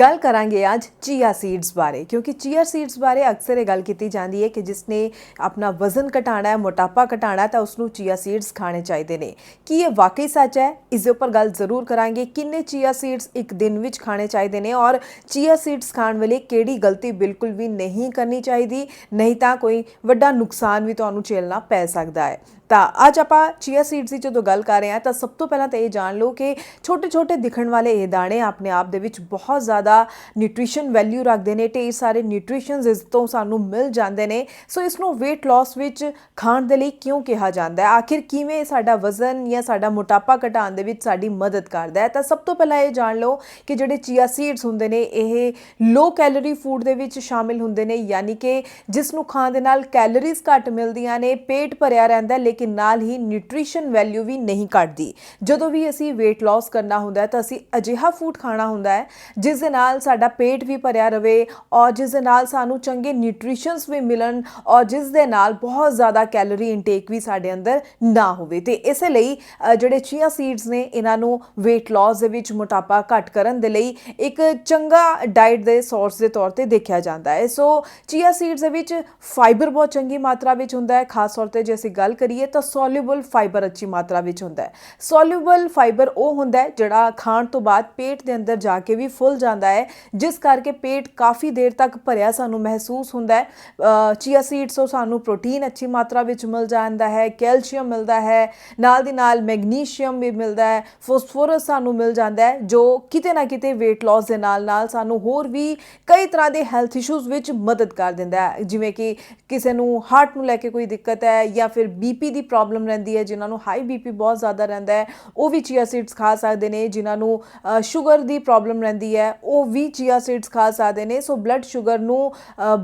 ਗੱਲ ਕਰਾਂਗੇ ਅੱਜ ਚੀਆ ਸੀਡਸ ਬਾਰੇ, ਕਿਉਂਕਿ ਚੀਆ ਸੀਡਸ ਬਾਰੇ ਅਕਸਰ ਇਹ ਗੱਲ ਕੀਤੀ ਜਾਂਦੀ ਹੈ ਕਿ ਜਿਸ ਨੇ ਆਪਣਾ ਵਜ਼ਨ ਘਟਾਉਣਾ ਹੈ, ਮੋਟਾਪਾ ਘਟਾਉਣਾ ਤਾਂ ਉਸ ਨੂੰ ਚੀਆ ਸੀਡਸ ਖਾਣੇ ਚਾਹੀਦੇ ਨੇ। ਕੀ ਇਹ ਵਾਕਈ ਸੱਚ ਹੈ? ਇਸ ਦੇ ਉੱਪਰ ਗੱਲ ਜ਼ਰੂਰ ਕਰਾਂਗੇ। ਕਿੰਨੇ ਚੀਆ ਸੀਡਸ ਇੱਕ ਦਿਨ ਵਿੱਚ ਖਾਣੇ ਚਾਹੀਦੇ ਨੇ ਔਰ ਚੀਆ ਸੀਡਸ ਖਾਣ ਵੇਲੇ ਕਿਹੜੀ ਗਲਤੀ ਬਿਲਕੁਲ ਵੀ ਨਹੀਂ ਕਰਨੀ ਚਾਹੀਦੀ, ਨਹੀਂ ਤਾਂ ਕੋਈ ਵੱਡਾ ਨੁਕਸਾਨ ਵੀ ਤੁਹਾਨੂੰ ਝੇਲਣਾ ਪੈ ਸਕਦਾ ਹੈ। ਤਾਂ ਅੱਜ ਆਪਾਂ ਚੀਆ ਸੀਡਸ ਦੀ ਜਦੋਂ ਗੱਲ ਕਰ ਰਹੇ ਹਾਂ, ਤਾਂ ਸਭ ਤੋਂ ਪਹਿਲਾਂ ਤਾਂ ਇਹ ਜਾਣ ਲਓ ਕਿ ਛੋਟੇ-ਛੋਟੇ ਦਿਖਣ ਵਾਲੇ ਇਹ ਦਾਣੇ ਆਪਣੇ ਆਪ ਦੇ ਵਿੱਚ ਬਹੁਤ ਜ਼ਿਆਦਾ ਨਿਊਟ੍ਰੀਸ਼ਨ ਵੈਲਿਊ ਰੱਖਦੇ ਨੇ ਤੇ ਸਾਰੇ ਨਿਊਟ੍ਰੀਸ਼ਨਸ ਇਸ ਤੋਂ ਸਾਨੂੰ ਮਿਲ ਜਾਂਦੇ ਨੇ। ਸੋ ਇਸ ਨੂੰ weight loss ਵਿੱਚ ਖਾਣ ਦੇ ਲਈ ਕਿਉਂ ਕਿਹਾ ਜਾਂਦਾ ਹੈ? ਆਖਿਰ ਕਿਵੇਂ ਸਾਡਾ ਵਜ਼ਨ ਜਾਂ ਸਾਡਾ ਮੋਟਾਪਾ ਘਟਾਉਣ ਦੇ ਵਿੱਚ ਸਾਡੀ ਮਦਦ ਕਰਦਾ ਹੈ? ਤਾਂ ਸਭ ਤੋਂ ਪਹਿਲਾਂ ਇਹ ਜਾਣ ਲਓ ਕਿ ਜਿਹੜੇ ਚੀਆ ਸੀਡਸ ਹੁੰਦੇ ਨੇ, ਇਹ ਲੋ ਕੈਲੋਰੀ ਫੂਡ ਦੇ ਵਿੱਚ ਸ਼ਾਮਿਲ ਹੁੰਦੇ ਨੇ, ਯਾਨੀ ਕਿ ਜਿਸ ਨੂੰ ਖਾਣ ਦੇ ਨਾਲ ਕੈਲੋਰੀਜ਼ ਘੱਟ ਮਿਲਦੀਆਂ ਨੇ, ਪੇਟ ਭਰਿਆ ਰਹਿੰਦਾ ਲੇਕਿਨ ਲੇਕਿਨ ਨਾਲ ਹੀ ਨਿਊਟ੍ਰੀਸ਼ਨ ਵੈਲਿਊ ਵੀ ਨਹੀਂ ਘਟਦੀ। ਜਦੋਂ ਵੀ ਅਸੀਂ weight loss ਕਰਨਾ ਹੁੰਦਾ ਹੈ ਤਾਂ ਅਸੀਂ ਅਜਿਹਾ ਫੂਡ ਖਾਣਾ ਹੁੰਦਾ ਹੈ, ਜਿਸ ਦੇ ਨਾਲ ਸਾਡਾ ਪੇਟ ਵੀ ਭਰਿਆ ਰਵੇ ਔਰ ਜਿਸ ਦੇ ਨਾਲ ਸਾਨੂੰ ਚੰਗੇ ਨਿਊਟ੍ਰੀਸ਼ਨਸ ਵੀ ਮਿਲਣ ਔਰ ਜਿਸ ਦੇ ਨਾਲ ਬਹੁਤ ਜ਼ਿਆਦਾ ਕੈਲੋਰੀ ਇਨਟੇਕ ਵੀ ਸਾਡੇ ਅੰਦਰ ਨਾ ਹੋਵੇ। ਤੇ ਇਸੇ ਲਈ ਜਿਹੜੇ ਚੀਆ ਸੀਡਸ ਨੇ, ਇਹਨਾਂ ਨੂੰ weight loss ਦੇ ਵਿੱਚ ਮੋਟਾਪਾ ਘੱਟ ਕਰਨ ਦੇ ਲਈ ਇੱਕ ਚੰਗਾ ਡਾਈਟ ਦੇ ਸੋਰਸ ਦੇ ਤੌਰ ਤੇ ਦੇਖਿਆ ਜਾਂਦਾ ਹੈ। ਸੋ ਚੀਆ ਸੀਡਸ ਦੇ ਵਿੱਚ ਫਾਈਬਰ ਬਹੁਤ ਚੰਗੀ ਮਾਤਰਾ ਵਿੱਚ ਹੁੰਦਾ ਹੈ। ਖਾਸ ਤੌਰ ਤੇ ਜੇ ਅਸੀਂ ਗੱਲ ਕਰੀਏ ਤਾਂ ਸੋਲਿਊਬਲ ਫਾਈਬਰ ਅੱਛੀ ਮਾਤਰਾ ਵਿੱਚ ਹੁੰਦਾ ਹੈ। ਸੋਲਿਊਬਲ ਫਾਈਬਰ ਉਹ ਹੁੰਦਾ ਹੈ ਜਿਹੜਾ ਖਾਣ ਤੋਂ ਬਾਅਦ ਪੇਟ ਦੇ ਅੰਦਰ ਜਾ ਕੇ ਵੀ ਫੁੱਲ ਜਾਂਦਾ ਹੈ, ਜਿਸ ਕਰਕੇ ਪੇਟ ਕਾਫੀ ਦੇਰ ਤੱਕ ਭਰਿਆ ਸਾਨੂੰ ਮਹਿਸੂਸ ਹੁੰਦਾ ਹੈ। ਚੀਆ ਸੀਡਸ ਤੋਂ ਸਾਨੂੰ ਪ੍ਰੋਟੀਨ ਅੱਛੀ ਮਾਤਰਾ ਵਿੱਚ ਮਿਲ ਜਾਂਦਾ ਹੈ ਕੈਲਸ਼ੀਅਮ ਮਿਲਦਾ ਹੈ, ਨਾਲ ਦੀ ਨਾਲ ਮੈਗਨੀਸ਼ੀਅਮ ਵੀ ਮਿਲਦਾ ਹੈ ਫਾਸਫੋਰਸ ਸਾਨੂੰ ਮਿਲ ਜਾਂਦਾ ਹੈ, ਜੋ ਕਿਤੇ ਨਾ ਕਿਤੇ weight loss ਦੇ ਨਾਲ ਨਾਲ ਸਾਨੂੰ ਹੋਰ ਵੀ ਕਈ ਤਰ੍ਹਾਂ ਦੇ ਹੈਲਥ ਇਸ਼ੂਜ਼ ਵਿੱਚ ਮਦਦ ਕਰ ਦਿੰਦਾ ਹੈ। ਜਿਵੇਂ ਕਿ ਕਿਸੇ ਨੂੰ ਹਾਰਟ ਨੂੰ ਲੈ ਕੇ ਕੋਈ ਦਿੱਕਤ ਹੈ ਜਾਂ ਫਿਰ ਬੀਪੀ ਦੀ ਪ੍ਰੋਬਲਮ ਰਹਿੰਦੀ ਹੈ ਜਿਨ੍ਹਾਂ ਨੂੰ ਹਾਈ ਬੀਪੀ ਬਹੁਤ ਜ਼ਿਆਦਾ ਰਹਿੰਦਾ ਹੈ ਉਹ ਵੀ ਚੀਆ ਸੀਡਸ ਖਾ ਸਕਦੇ ਨੇ ਜਿਨ੍ਹਾਂ ਨੂੰ ਸ਼ੂਗਰ ਦੀ ਪ੍ਰੋਬਲਮ ਰਹਿੰਦੀ ਹੈ ਉਹ ਵੀ ਚੀਆ ਸੀਡਸ ਖਾ ਸਕਦੇ ਨੇ ਸੋ ਬਲੱਡ ਸ਼ੂਗਰ ਨੂੰ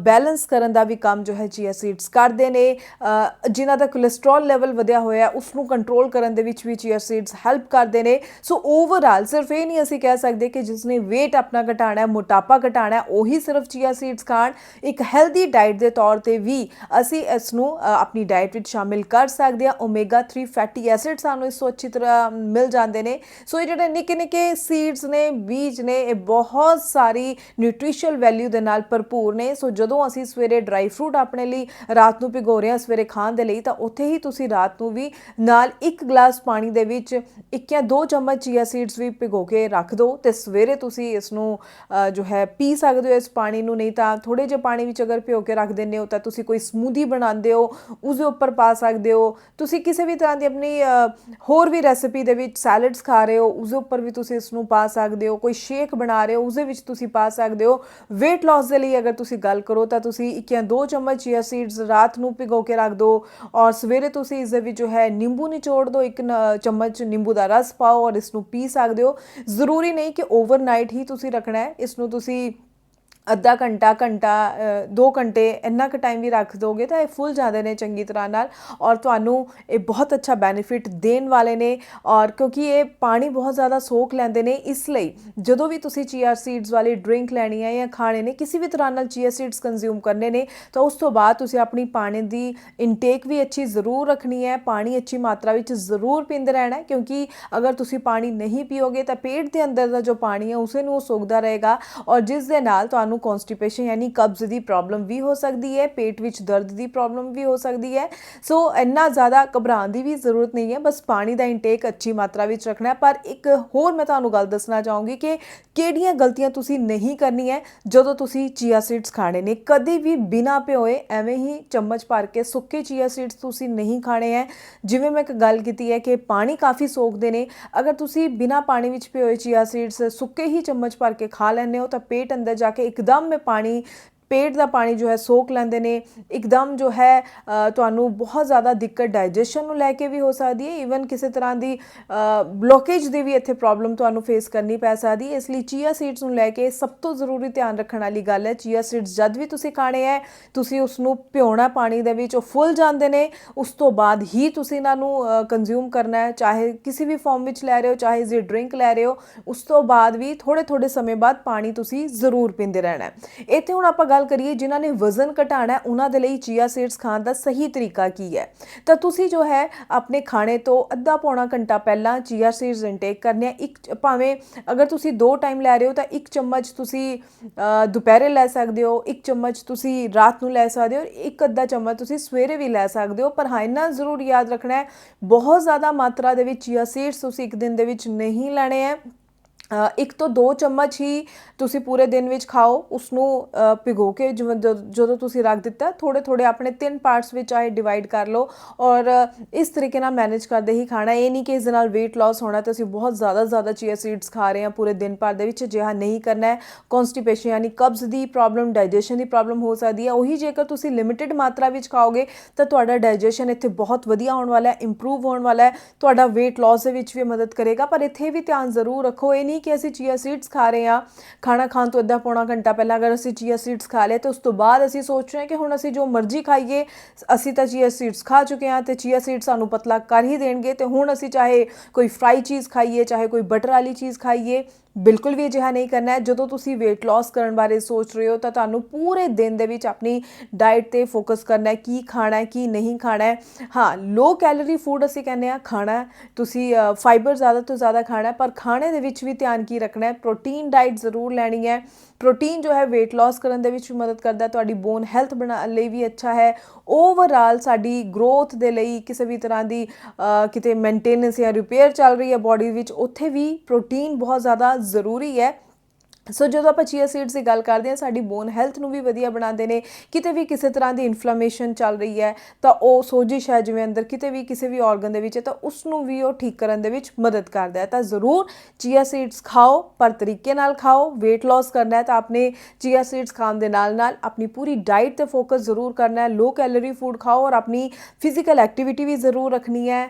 ਬੈਲੈਂਸ ਕਰਨ ਦਾ ਵੀ ਕੰਮ ਜੋ ਹੈ ਚੀਆ ਸੀਡਸ ਕਰਦੇ ਨੇ ਅ, ਜਿਨ੍ਹਾਂ ਦਾ ਕੋਲੇਸਟ੍ਰੋਲ ਲੈਵਲ ਵਧਿਆ ਹੋਇਆ ਹੈ ਉਸ ਨੂੰ ਕੰਟਰੋਲ ਕਰਨ ਦੇ ਵਿੱਚ ਵੀ ਚੀਆ ਸੀਡਸ ਹੈਲਪ ਕਰਦੇ ਨੇ ਸੋ ਓਵਰਆਲ ਸਿਰਫ ਇਹ ਨਹੀਂ ਅਸੀਂ ਕਹਿ ਸਕਦੇ ਕਿ ਜਿਸ ਨੇ weight ਆਪਣਾ ਘਟਾਣਾ ਹੈ ਮੋਟਾਪਾ ਘਟਾਣਾ ਹੈ ਉਹੀ ਸਿਰਫ ਚੀਆ ਸੀਡਸ ਖਾਣ ਇੱਕ ਹੈਲਦੀ ਡਾਈਟ ਦੇ ਤੌਰ ਤੇ ਵੀ ਅਸੀਂ ਇਸ ਨੂੰ ਆਪਣੀ ਡਾਈਟ ਵਿੱਚ ਸ਼ਾਮਿਲ ਕਰ ਸਕਦੇ ਹਾਂ ਓਮੇਗਾ 3 ਫੈਟੀ ਐਸਿਡ ਸਾਨੂੰ ਇਸ ਤੋਂ ਅੱਛੀ ਤਰ੍ਹਾਂ ਮਿਲ ਜਾਂਦੇ ਨੇ। ਸੋ ਇਹ ਜਿਹੜੇ ਨਿੱਕੇ ਨਿੱਕੇ ਸੀਡਸ ਨੇ, ਬੀਜ ਨੇ, ਇਹ ਬਹੁਤ ਸਾਰੀ ਨਿਊਟ੍ਰੀਸ਼ਨਲ ਵੈਲਿਊ ਦੇ ਨਾਲ ਭਰਪੂਰ ਨੇ। ਸੋ ਜਦੋਂ ਅਸੀਂ ਸਵੇਰੇ ਡਰਾਈ ਫਰੂਟ ਆਪਣੇ ਲਈ, ਰਾਤ ਨੂੰ ਭਿਗੋ ਰਹੇ ਹਾਂ ਸਵੇਰੇ ਖਾਣ ਦੇ ਲਈ, ਤਾਂ ਉੱਥੇ ਹੀ ਤੁਸੀਂ ਰਾਤ ਨੂੰ ਵੀ ਨਾਲ ਇੱਕ ਗਲਾਸ ਪਾਣੀ ਦੇ ਵਿੱਚ ਇੱਕ ਜਾਂ ਦੋ ਚਮਚ ਚੀਆ ਸੀਡਸ ਵੀ ਭਿਗੋ ਕੇ ਰੱਖ ਦਿਓ ਤੇ ਸਵੇਰੇ ਤੁਸੀਂ ਇਸ ਨੂੰ ਜੋ ਹੈ, ਪੀ ਸਕਦੇ ਹੋ ਇਸ ਪਾਣੀ ਨੂੰ। ਨਹੀਂ ਤਾਂ ਥੋੜੇ ਜਿਹੇ ਪਾਣੀ ਵਿੱਚ ਅਗਰ ਭਿਓ ਕੇ ਰੱਖ ਦਿੰਦੇ ਹੋ, ਤਾਂ ਤੁਸੀਂ ਕੋਈ ਸਮੂਦੀ ਬਣਾਉਂਦੇ ਹੋ ਉਸ ਦੇ ਉੱਪਰ ਪਾ ਸਕਦੇ ਹੋ ਤੁਸੀਂ ਕਿਸੇ ਵੀ ਤਰ੍ਹਾਂ ਦੀ ਆਪਣੀ ਹੋਰ ਵੀ ਰੈਸਿਪੀ ਦੇ ਵਿੱਚ ਸੈਲਡਸ ਖਾ ਰਹੇ ਹੋ, ਉਸ ਉੱਪਰ ਵੀ ਤੁਸੀਂ ਇਸ ਨੂੰ ਪਾ ਸਕਦੇ ਹੋ, ਕੋਈ ਸ਼ੇਕ ਬਣਾ ਰਹੇ ਹੋ ਉਸ ਦੇ ਵਿੱਚ ਤੁਸੀਂ ਪਾ ਸਕਦੇ ਹੋ। Weight loss ਦੇ ਲਈ ਅਗਰ ਤੁਸੀਂ ਗੱਲ ਕਰੋ ਤਾਂ ਤੁਸੀਂ ਇੱਕ ਜਾਂ ਦੋ ਚਮਚ ਚੀਆ ਸੀਡਸ ਰਾਤ ਨੂੰ ਭਿਗੋ ਕੇ ਰੱਖ ਦਿਓ ਔਰ ਸਵੇਰੇ ਤੁਸੀਂ ਇਸ ਦੇ ਵਿੱਚ ਜੋ ਹੈ ਨਿੰਬੂ ਨਿਚੋੜ ਦਿਓ ਇੱਕ ਚਮਚ ਨਿੰਬੂ ਦਾ ਰਸ ਪਾਓ ਔਰ ਇਸ ਨੂੰ ਪੀ ਸਕਦੇ ਹੋ। ਜ਼ਰੂਰੀ ਨਹੀਂ ਕਿ ਓਵਰਨਾਈਟ ਹੀ ਤੁਸੀਂ ਰੱਖਣਾ ਹੈ ਇਸ ਨੂੰ ਤੁਸੀਂ ਅੱਧਾ ਘੰਟਾ ਘੰਟਾ 2 ਘੰਟੇ ਇੰਨਾ ਕੁ ਟਾਈਮ ਵੀ ਰੱਖ ਦੋਗੇ ਤਾਂ ਇਹ ਫੁੱਲ ਜਾਂਦੇ ਨੇ ਚੰਗੀ ਤਰ੍ਹਾਂ ਨਾਲ ਔਰ ਤੁਹਾਨੂੰ ਇਹ ਬਹੁਤ ਅੱਛਾ ਬੈਨੀਫਿਟ ਦੇਣ ਵਾਲੇ ਨੇ ਔਰ ਕਿਉਂਕਿ ਇਹ ਪਾਣੀ ਬਹੁਤ ਜ਼ਿਆਦਾ ਸੋਖ ਲੈਂਦੇ ਨੇ, ਇਸ ਲਈ ਜਦੋਂ ਵੀ ਤੁਸੀਂ ਚੀਆ ਸੀਡਸ ਵਾਲੀ ਡਰਿੰਕ ਲੈਣੀ ਹੈ ਜਾਂ ਖਾਣੇ ਨੇ, ਕਿਸੇ ਵੀ ਤਰ੍ਹਾਂ ਨਾਲ ਚੀਆ ਸੀਡਸ ਕੰਜ਼ਿਊਮ ਕਰਨੇ ਨੇ, ਤਾਂ ਉਸ ਤੋਂ ਬਾਅਦ ਤੁਸੀਂ ਆਪਣੀ ਪਾਣੀ ਦੀ ਇਨਟੇਕ ਵੀ ਅੱਛੀ ਜ਼ਰੂਰ ਰੱਖਣੀ ਹੈ, ਪਾਣੀ ਅੱਛੀ ਮਾਤਰਾ ਵਿੱਚ ਜ਼ਰੂਰ ਪੀਂਦੇ ਰਹਿਣਾ ਹੈ ਕਿਉਂਕਿ ਅਗਰ ਤੁਸੀਂ ਪਾਣੀ ਨਹੀਂ ਪੀਓਗੇ ਤਾਂ ਪੇਟ ਦੇ ਅੰਦਰ ਦਾ ਜੋ ਪਾਣੀ ਹੈ, ਉਸੇ ਨੂੰ ਉਹ ਸੋਖਦਾ ਰਹੇਗਾ ਔਰ ਜਿਸ ਦੇ ਨਾਲ ਤੁਹਾਨੂੰ ਕਨਸਟੀਪੇਸ਼ਨ ਯਾਨੀ ਕਬਜ਼ ਦੀ ਪ੍ਰੋਬਲਮ ਵੀ ਹੋ ਸਕਦੀ ਹੈ, ਪੇਟ ਵਿੱਚ ਦਰਦ ਦੀ ਪ੍ਰੋਬਲਮ ਵੀ ਹੋ ਸਕਦੀ ਹੈ। ਸੋ ਇੰਨਾ ਜ਼ਿਆਦਾ ਘਬਰਾਉਣ ਦੀ ਵੀ ਜ਼ਰੂਰਤ ਨਹੀਂ ਹੈ, ਬਸ ਪਾਣੀ ਦਾ ਇਨਟੇਕ ਅੱਛੀ ਮਾਤਰਾ ਵਿੱਚ ਰੱਖਣਾ ਪਰ ਇੱਕ ਹੋਰ ਮੈਂ ਤੁਹਾਨੂੰ ਗੱਲ ਦੱਸਣਾ ਚਾਹੂੰਗੀ ਕਿ ਕਿਹੜੀਆਂ ਗਲਤੀਆਂ ਤੁਸੀਂ ਨਹੀਂ ਕਰਨੀਆਂ ਜਦੋਂ ਤੁਸੀਂ ਚੀਆ ਸੀਡਸ ਖਾਣੇ ਨੇ। ਕਦੇ ਵੀ ਬਿਨਾਂ ਭਿਓਏ ਐਵੇਂ ਹੀ ਚਮਚ ਭਰ ਕੇ ਸੁੱਕੇ ਚੀਆ ਸੀਡਸ ਤੁਸੀਂ ਨਹੀਂ ਖਾਣੇ ਹੈ। ਜਿਵੇਂ ਮੈਂ ਇੱਕ ਗੱਲ ਕੀਤੀ ਹੈ ਕਿ ਪਾਣੀ ਕਾਫੀ ਸੋਖਦੇ ਨੇ। ਅਗਰ ਤੁਸੀਂ ਬਿਨਾਂ ਪਾਣੀ ਵਿੱਚ ਪਿਓਏ ਚੀਆ ਸੀਡਸ ਸੁੱਕੇ ਹੀ ਚਮਚ ਭਰ ਕੇ ਖਾ ਲੈਂਦੇ ਹੋ ਤਾਂ ਪੇਟ ਅੰਦਰ ਜਾ ਕੇ ਇੱਕ ਇੱਕਦਮ ਮੈਂ ਪਾਣੀ ਪੇਟ ਦਾ ਪਾਣੀ ਜੋ ਹੈ ਸੋਖ ਲੈਂਦੇ ਨੇ, ਇੱਕਦਮ ਜੋ ਹੈ ਤੁਹਾਨੂੰ ਬਹੁਤ ਜ਼ਿਆਦਾ ਦਿੱਕਤ ਡਾਈਜੈਸ਼ਨ ਨੂੰ ਲੈ ਕੇ ਵੀ ਹੋ ਸਕਦੀ ਹੈ ਈਵਨ ਕਿਸੇ ਤਰ੍ਹਾਂ ਦੀ ਬਲੋਕੇਜ ਦੀ ਵੀ ਇੱਥੇ ਪ੍ਰੋਬਲਮ ਤੁਹਾਨੂੰ ਫੇਸ ਕਰਨੀ ਪੈ ਸਕਦੀ ਹੈ। ਇਸ ਲਈ ਚੀਆ ਸੀਡਸ ਨੂੰ ਲੈ ਕੇ ਸਭ ਤੋਂ ਜ਼ਰੂਰੀ ਧਿਆਨ ਰੱਖਣ ਵਾਲੀ ਗੱਲ ਹੈ ਚੀਆ ਸੀਡਸ ਜਦ ਵੀ ਤੁਸੀਂ ਖਾਣੇ ਹੈ, ਤੁਸੀਂ ਉਸ ਨੂੰ ਭਿਉਣਾ ਪਾਣੀ ਦੇ ਵਿੱਚ, ਉਹ ਫੁੱਲ ਜਾਂਦੇ ਨੇ, ਉਸ ਤੋਂ ਬਾਅਦ ਹੀ ਤੁਸੀਂ ਇਹਨਾਂ ਨੂੰ ਕੰਜ਼ਿਊਮ ਕਰਨਾ ਹੈ। ਚਾਹੇ ਕਿਸੇ ਵੀ ਫਾਰਮ ਵਿੱਚ ਲੈ ਰਹੇ ਹੋ, ਚਾਹੇ ਜੇ ਡਰਿੰਕ ਲੈ ਰਹੇ ਹੋ, ਉਸ ਤੋਂ ਬਾਅਦ ਵੀ ਥੋੜੇ ਥੋੜੇ ਸਮੇਂ ਬਾਅਦ ਪਾਣੀ ਤੁਸੀਂ ਜ਼ਰੂਰ ਪੀਂਦੇ ਰਹਿਣਾ ਹੈ। ਇੱਥੇ ਹੁਣ ਆਪਾਂ ਗੱਲ ਕਰੀਏ, ਜਿਨ੍ਹਾਂ ਨੇ ਵਜ਼ਨ ਘਟਾਣਾ ਉਹਨਾਂ ਦੇ ਲਈ ਚੀਆ ਸੀਡਸ ਖਾਣ ਦਾ ਸਹੀ ਤਰੀਕਾ ਕੀ ਹੈ? ਤਾਂ ਤੁਸੀਂ ਜੋ ਹੈ, ਆਪਣੇ ਖਾਣੇ ਤੋਂ ਅੱਧਾ ਪੌਣਾ ਘੰਟਾ ਪਹਿਲਾਂ ਚੀਆ ਸੀਡਸ ਇਨਟੇਕ ਕਰਨੇ ਇੱਕ ਭਾਵੇਂ ਅਗਰ ਤੁਸੀਂ ਦੋ ਟਾਈਮ ਲੈ ਰਹੇ ਹੋ, ਤਾਂ ਇੱਕ ਚਮਚ ਤੁਸੀਂ ਦੁਪਹਿਰੇ ਲੈ ਸਕਦੇ ਹੋ, ਇੱਕ ਚਮਚ ਤੁਸੀਂ ਰਾਤ ਨੂੰ ਲੈ ਸਕਦੇ ਹੋ, ਇੱਕ ਅੱਧਾ ਚਮਚ ਤੁਸੀਂ ਸਵੇਰੇ ਵੀ ਲੈ ਸਕਦੇ ਹੋ। ਪਰ ਹਾਂ, ਇੰਨਾ ਜ਼ਰੂਰ ਯਾਦ ਰੱਖਣਾ ਹੈ, ਬਹੁਤ ਜ਼ਿਆਦਾ ਮਾਤਰਾ ਦੇ ਵਿੱਚ ਚੀਆ ਸੀਡਸ ਤੁਸੀਂ ਇੱਕ ਦਿਨ ਦੇ ਵਿੱਚ ਨਹੀਂ ਲੈਣੇ ਹੈ। ਇੱਕ ਤੋਂ ਦੋ ਚਮਚ ਹੀ ਤੁਸੀਂ ਪੂਰੇ ਦਿਨ ਵਿੱਚ ਖਾਓ ਉਸ ਨੂੰ ਭਿਗੋ ਕੇ ਜਿਵੇਂ ਜਦ- ਜਦੋਂ ਤੁਸੀਂ ਰੱਖ ਦਿੱਤਾ ਥੋੜੇ ਥੋੜੇ ਆਪਣੇ ਤਿੰਨ ਪਾਰਟਸ ਵਿੱਚ ਆਏ ਡਿਵਾਈਡ ਕਰ ਲਓ ਔਰ ਇਸ ਤਰੀਕੇ ਨਾਲ ਮੈਨੇਜ ਕਰਦੇ ਹੀ ਖਾਣਾ। ਇਹ ਨਹੀਂ ਕਿ ਇਸ ਦੇ ਨਾਲ weight loss ਹੋਣਾ ਤੇ ਅਸੀਂ ਬਹੁਤ ਜ਼ਿਆਦਾ ਜ਼ਿਆਦਾ ਚੀਆ ਸੀਡਸ ਖਾ ਰਹੇ ਹਾਂ ਪੂਰੇ ਦਿਨ ਭਰ ਦੇ ਵਿੱਚ, ਅਜਿਹਾ ਨਹੀਂ ਕਰਨਾ ਹੈ। ਕਨਸਟੀਪੇਸ਼ਨ ਯਾਨੀ ਕਬਜ਼ ਦੀ ਪ੍ਰੋਬਲਮ ਡਾਈਜੈਸ਼ਨ ਦੀ ਪ੍ਰੋਬਲਮ ਹੋ ਸਕਦੀ ਹੈ। ਉਹੀ ਜੇਕਰ ਤੁਸੀਂ ਲਿਮਿਟਿਡ ਮਾਤਰਾ ਵਿੱਚ ਖਾਓਗੇ, ਤਾਂ ਤੁਹਾਡਾ ਡਾਈਜੈਸ਼ਨ ਇੱਥੇ ਬਹੁਤ ਵਧੀਆ ਹੋਣ ਵਾਲਾ ਹੈ ਇੰਪਰੂਵ ਹੋਣ ਵਾਲਾ ਹੈ। ਤੁਹਾਡਾ weight loss ਦੇ ਵਿੱਚ ਵੀ ਮਦਦ ਕਰੇਗਾ, ਪਰ ਇੱਥੇ ਵੀ ਧਿਆਨ ਜ਼ਰੂਰ ਰੱਖੋ। ਇਹ ਨਹੀਂ ਕਿ ਅਸੀਂ ਚੀਆ ਸੀਡਸ ਖਾ ਰਹੇ ਹਾਂ। ਖਾਣਾ ਖਾਣ ਤੋਂ ਅੱਧਾ ਪੌਣਾ ਘੰਟਾ ਪਹਿਲਾਂ ਅਗਰ ਅਸੀਂ ਚੀਆ ਸੀਡਸ ਖਾ ਲਏ ਤਾਂ ਉਸ ਤੋਂ ਬਾਅਦ ਅਸੀਂ ਸੋਚ ਰਹੇ ਹਾਂ ਕਿ ਹੁਣ ਅਸੀਂ ਜੋ ਮਰਜ਼ੀ ਖਾਈਏ, ਅਸੀਂ ਤਾਂ ਚੀਆ ਸੀਡਸ ਖਾ ਚੁੱਕੇ ਹਾਂ ਤੇ ਚੀਆ ਸੀਡਸ ਸਾਨੂੰ ਪਤਲਾ ਕਰ ਹੀ ਦੇਣਗੇ ਤੇ ਹੁਣ ਅਸੀਂ ਚਾਹੇ ਕੋਈ ਫਰਾਈ ਚੀਜ਼ ਖਾਈਏ, ਚਾਹੇ ਕੋਈ ਬਟਰ ਵਾਲੀ ਚੀਜ਼ ਖਾਈਏ ਬਿਲਕੁਲ ਵੀ ਅਜਿਹਾ ਨਹੀਂ ਕਰਨਾ ਹੈ। ਜਦੋਂ ਤੁਸੀਂ weight loss ਕਰਨ ਬਾਰੇ ਸੋਚ ਰਹੇ ਹੋ, ਤਾਂ ਤੁਹਾਨੂੰ ਪੂਰੇ ਦਿਨ ਦੇ ਵਿੱਚ ਆਪਣੀ ਡਾਈਟ ਤੇ ਫੋਕਸ ਕਰਨਾ ਹੈ। ਕੀ ਖਾਣਾ ਹੈ, ਕੀ ਨਹੀਂ ਖਾਣਾ ਹੈ। ਹਾਂ ਲੋ ਕੈਲੋਰੀ ਫੂਡ ਅਸੀਂ ਕਹਿੰਦੇ ਆ ਖਾਣਾ ਤੁਸੀਂ ਫਾਈਬਰ ਜ਼ਿਆਦਾ ਤੋਂ ਜ਼ਿਆਦਾ ਖਾਣਾ ਪਰ ਖਾਣੇ ਦੇ ਵਿੱਚ ਵੀ ਧਿਆਨ ਕੀ ਰੱਖਣਾ ਹੈ? ਪ੍ਰੋਟੀਨ ਡਾਈਟ ਜ਼ਰੂਰ ਲੈਣੀ ਹੈ। ਪ੍ਰੋਟੀਨ ਜੋ ਹੈ, weight loss ਕਰਨ ਦੇ ਵਿੱਚ ਵੀ ਮਦਦ ਕਰਦਾ ਹੈ। ਤੁਹਾਡੀ ਬੋਨ ਹੈਲਥ ਬਣਾ, ਲਈ ਵੀ ਅੱਛਾ ਹੈ। ਓਵਰਆਲ ਸਾਡੀ ਗਰੋਥ ਦੇ ਲਈ ਕਿਸੇ ਵੀ ਤਰ੍ਹਾਂ ਦੀ ਕਿਤੇ ਮੇਨਟੇਨੈਂਸ ਜਾਂ ਰਿਪੇਅਰ ਚੱਲ ਰਹੀ ਹੈ ਬਾਡੀ ਵਿੱਚ, ਉੱਥੇ ਵੀ ਪ੍ਰੋਟੀਨ ਬਹੁਤ ਜ਼ਿਆਦਾ ਜ਼ਰੂਰੀ ਹੈ ਸੋ ਜਦੋਂ ਆਪਾਂ ਚੀਆ ਸੀਡਸ ਦੀ ਗੱਲ ਕਰਦੇ ਹਾਂ, ਸਾਡੀ ਬੋਨ ਹੈਲਥ ਨੂੰ ਵੀ ਵਧੀਆ ਬਣਾਉਂਦੇ ਨੇ। ਕਿਤੇ ਵੀ ਕਿਸੇ ਤਰ੍ਹਾਂ ਦੀ ਇਨਫਲੇਮੇਸ਼ਨ ਚੱਲ ਰਹੀ ਹੈ, ਤਾਂ ਉਹ ਸੋਜਿਸ਼ ਹੈ ਜਿਵੇਂ ਅੰਦਰ ਕਿਤੇ ਵੀ ਕਿਸੇ ਵੀ ਆਰਗਨ ਦੇ ਵਿੱਚ ਹੈ ਤਾਂ ਉਸ ਨੂੰ ਵੀ ਉਹ ਠੀਕ ਕਰਨ ਦੇ ਵਿੱਚ ਮਦਦ ਕਰਦਾ ਹੈ। ਤਾਂ ਜ਼ਰੂਰ ਚੀਆ ਸੀਡਸ ਖਾਓ, ਪਰ ਤਰੀਕੇ ਨਾਲ ਖਾਓ। weight loss ਕਰਨਾ ਹੈ, ਤਾਂ ਆਪਣੇ ਚੀਆ ਸੀਡਸ ਖਾਣ ਦੇ ਨਾਲ ਨਾਲ ਆਪਣੀ ਪੂਰੀ ਡਾਈਟ ਤੇ ਫੋਕਸ ਜ਼ਰੂਰ ਕਰਨਾ ਹੈ। ਲੋ ਕੈਲੋਰੀ ਫੂਡ ਖਾਓ ਔਰ ਆਪਣੀ ਫਿਜ਼ੀਕਲ ਐਕਟੀਵਿਟੀ ਵੀ ਜ਼ਰੂਰ ਰੱਖਣੀ ਹੈ।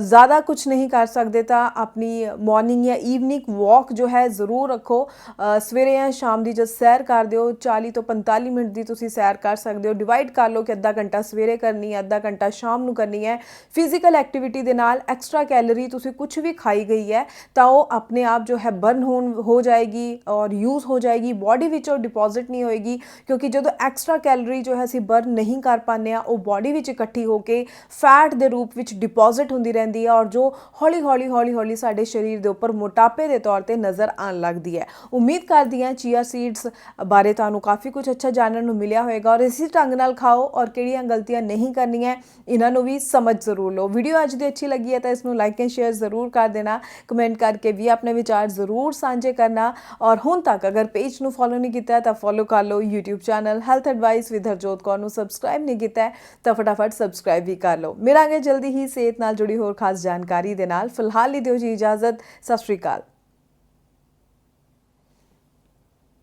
ਜ਼ਿਆਦਾ ਕੁਝ ਨਹੀਂ ਕਰ ਸਕਦੇ ਤਾਂ ਆਪਣੀ ਮਾਰਨਿੰਗ ਜਾਂ ਈਵਨਿੰਗ ਵਾਕ ਜੋ ਹੈ ਜ਼ਰੂਰ ਰੱਖੋ। ਸਵੇਰੇ ਜਾਂ ਸ਼ਾਮ ਦੀ ਜਦ ਸੈਰ ਕਰਦੇ ਹੋ 40 ਤੋਂ 45 ਮਿੰਟ ਦੀ ਤੁਸੀਂ ਸੈਰ ਕਰ ਸਕਦੇ ਹੋ। ਡਿਵਾਈਡ ਕਰ ਲਓ ਕਿ ਅੱਧਾ ਘੰਟਾ ਸਵੇਰੇ ਕਰਨੀ ਹੈ, ਅੱਧਾ ਘੰਟਾ ਸ਼ਾਮ ਨੂੰ ਕਰਨੀ ਹੈ। ਫਿਜ਼ੀਕਲ ਐਕਟੀਵਿਟੀ ਦੇ ਨਾਲ ਐਕਸਟਰਾ ਕੈਲਰੀ ਤੁਸੀਂ ਕੁਝ ਵੀ ਖਾਈ ਗਈ ਹੈ, ਤਾਂ ਉਹ ਆਪਣੇ ਆਪ ਜੋ ਹੈ ਬਰਨ ਹੋਣ, ਹੋ ਜਾਏਗੀ ਔਰ ਯੂਜ਼ ਹੋ ਜਾਏਗੀ। ਬਾਡੀ ਵਿੱਚ ਉਹ ਡਿਪੋਜ਼ਿਟ ਨਹੀਂ ਹੋਏਗੀ, ਕਿਉਂਕਿ ਜਦੋਂ ਐਕਸਟਰਾ ਕੈਲਰੀ ਜੋ ਹੈ ਅਸੀਂ ਬਰਨ ਨਹੀਂ ਕਰ ਪਾਉਂਦੇ ਆ ਉਹ ਬਾਡੀ ਵਿੱਚ ਇਕੱਠੀ ਹੋ ਕੇ ਫੈਟ ਦੇ ਰੂਪ ਵਿੱਚ ਡਿਪੋਜ਼ਿਟ ਹੁੰਦੀ ਰਹਿੰਦੀ ਹੈ ਔਰ ਜੋ ਹੌਲੀ ਹੌਲੀ ਹੌਲੀ ਹੌਲੀ ਸਾਡੇ ਸਰੀਰ ਦੇ ਉੱਪਰ ਮੋਟਾਪੇ ਦੇ ਤੌਰ ਤੇ ਨਜ਼ਰ ਆਉਣ ਲੱਗਦੀ ਹੈ। ਉਮੀਦ ਕਰਦੀ ਹਾਂ ਚੀਆ ਸੀਡਸ ਬਾਰੇ ਤੁਹਾਨੂੰ ਕਾਫੀ ਕੁਝ ਅੱਛਾ ਜਾਣਨ ਨੂੰ ਮਿਲਿਆ ਹੋਵੇਗਾ ਔਰ ਇਸੇ ਢੰਗ ਨਾਲ ਖਾਓ ਔਰ ਕਿਹੜੀਆਂ ਗਲਤੀਆਂ ਨਹੀਂ ਕਰਨੀਆਂ ਇਹਨਾਂ ਨੂੰ ਵੀ ਸਮਝ ਜ਼ਰੂਰ ਲਓ ਵੀਡੀਓ ਅੱਜ ਦੀ ਅੱਛੀ ਲੱਗੀ ਹੈ ਤਾਂ ਇਸ ਨੂੰ ਲਾਈਕ ਐਂਡ ਸ਼ੇਅਰ ਜ਼ਰੂਰ ਕਰ ਦੇਣਾ ਕਮੈਂਟ ਕਰਕੇ ਵੀ ਆਪਣੇ ਵਿਚਾਰ ਜ਼ਰੂਰ ਸਾਂਝੇ ਕਰਨਾ ਔਰ ਹੁਣ ਤੱਕ ਅਗਰ ਪੇਜ ਨੂੰ ਫੋਲੋ ਨਹੀਂ ਕੀਤਾ ਹੈ ਤਾਂ ਫੋਲੋ ਕਰ ਲਓ YouTube channel health advice with Harjot Kaur ਨੂੰ ਸਬਸਕ੍ਰਾਈਬ ਨਹੀਂ ਕੀਤਾ ਹੈ ਤਾਂ ਫਟਾਫਟ ਸਬਸਕ੍ਰਾਈਬ ਵੀ ਕਰ ਲਓ ਮਿਲਾਂਗੇ ਜਲਦੀ ਹੀ ਸਿਹਤ ਨਾਲ ਜੁੜੀ ਹੋਰ ਖਾਸ ਜਾਣਕਾਰੀ ਦੇ ਨਾਲ ਫਿਲਹਾਲ ਲਈ ਦਿਓ ਜੀ ਇਜਾਜ਼ਤ ਸਤਿ ਸ਼੍ਰੀ ਅਕਾਲ